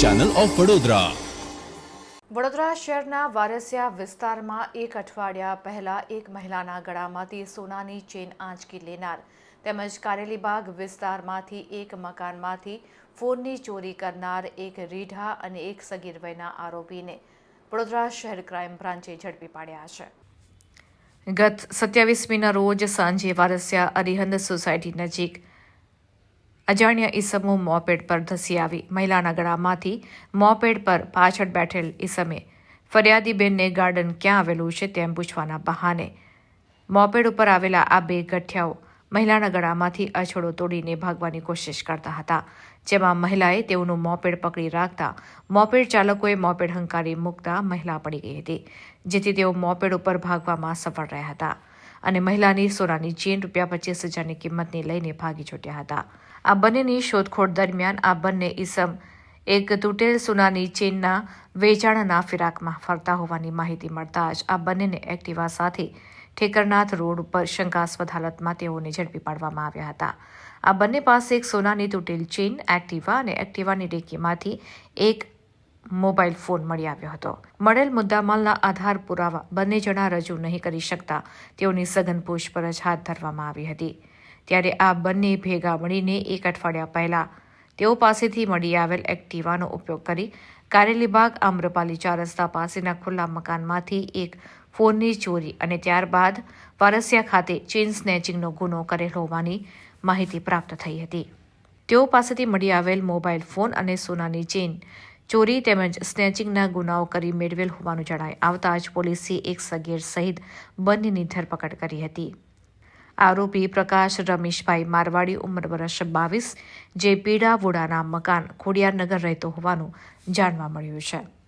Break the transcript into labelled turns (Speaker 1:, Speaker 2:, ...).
Speaker 1: Channel of Vadodara
Speaker 2: Vadodara શહેરના વારસિયા વિસ્તારમાં એક અઠવાડિયા પહેલા એક મહિલાના ગળામાંથી સોનાની ચેન આંચકી લેનાર તેમજ કારેલીબાગ વિસ્તારમાંથી એક મકાનમાંથી ફોનની ચોરી કરનાર એક રીઢા અને એક સગીર વયના આરોપીને વડોદરા શહેર ક્રાઇમ બ્રાન્ચે ઝડપી પાડ્યા છે. ગત સત્યાવીસમીના રોજ સાંજે વારસિયા અરિહંદ સોસાયટી નજીક અજાણ્યા ઈસમો મોપેડ પર ધસી આવી. મહિલાના ગળામાંથી મોપેડ પર પાછળ બેઠેલ ઈસમે ફરિયાદીબેનને ગાર્ડન ક્યાં આવેલું છે તેમ પૂછવાના બહાને. મોપેડ ઉપર આવેલા આ બે ગઠિયાઓ મહિલાના ગળામાંથી અછડો તોડીને ભાગવાની કોશિશ કરતા હતા, જેમાં મહિલાએ તેઓનું મોપેડ પકડી રાખતા મોપેડ ચાલકોએ મોપેડ હંકારી મૂકતા મહિલા પડી ગઈ હતી, જેથી તેઓ મોપેડ ઉપર ભાગવામાં સફળ રહ્યા હતા. અને મહિલાની સોનાની ચેન રૂપિયા પચીસ હજારની કિંમતની લઈને ભાગી છૂટ્યા હતા. આ બંનેની શોધખોળ દરમિયાન આ બંને ઈસમ એક તૂટેલ સોનાની ચેનના વેચાણના ફિરાકમાં ફરતા હોવાની માહિતી મળતા જ આ બંનેને એક્ટિવા સાથે ઠેકરનાથ રોડ ઉપર શંકાસ્પદ હાલતમાં તેઓને ઝડપી પાડવામાં આવ્યા હતા. આ બંને પાસે એક સોનાની તૂટેલ ચેન, એક્ટિવા અને એક્ટિવાની ડેકીમાંથી એક મોબાઈલ ફોન મળી આવ્યો હતો. મળેલ મુદ્દામાલના આધાર પુરાવા બંને જણા રજૂ નહીં કરી શકતા. તેઓની સઘન પૂછપરછ હાથ ધરવામાં આવી હતી. ત્યારે આ બંને ભેગા મળીને એક અઠવાડિયા પહેલા તેઓ પાસેથી મળી આવેલ એક્ટિવાનો ઉપયોગ કરી કારેલીબાગ આમ્રપાલી ચાર રસ્તા પાસેના ખુલ્લા મકાનમાંથી એક ફોનની ચોરી અને ત્યારબાદ વારસિયા ખાતે ચેઇન સ્નેચિંગનો ગુનો કરેલ હોવાની માહિતી પ્રાપ્ત થઈ હતી. તેઓ પાસેથી મળી આવેલ મોબાઈલ ફોન અને સોનાની ચેન ચોરી તેમજ સ્નેચિંગના ગુનાઓ કરી મેળવેલ હોવાનું જણાય. આવતા જ પોલીસે એક સગીર સહિત બંનેની ધરપકડ કરી હતી. આરોપી પ્રકાશ રમેશભાઈ મારવાડી ઉંમર વર્ષ બાવીસ, જે પીડાવુડાના મકાન ખોડિયારનગર રહેતો હોવાનું જાણવા મળ્યું છે.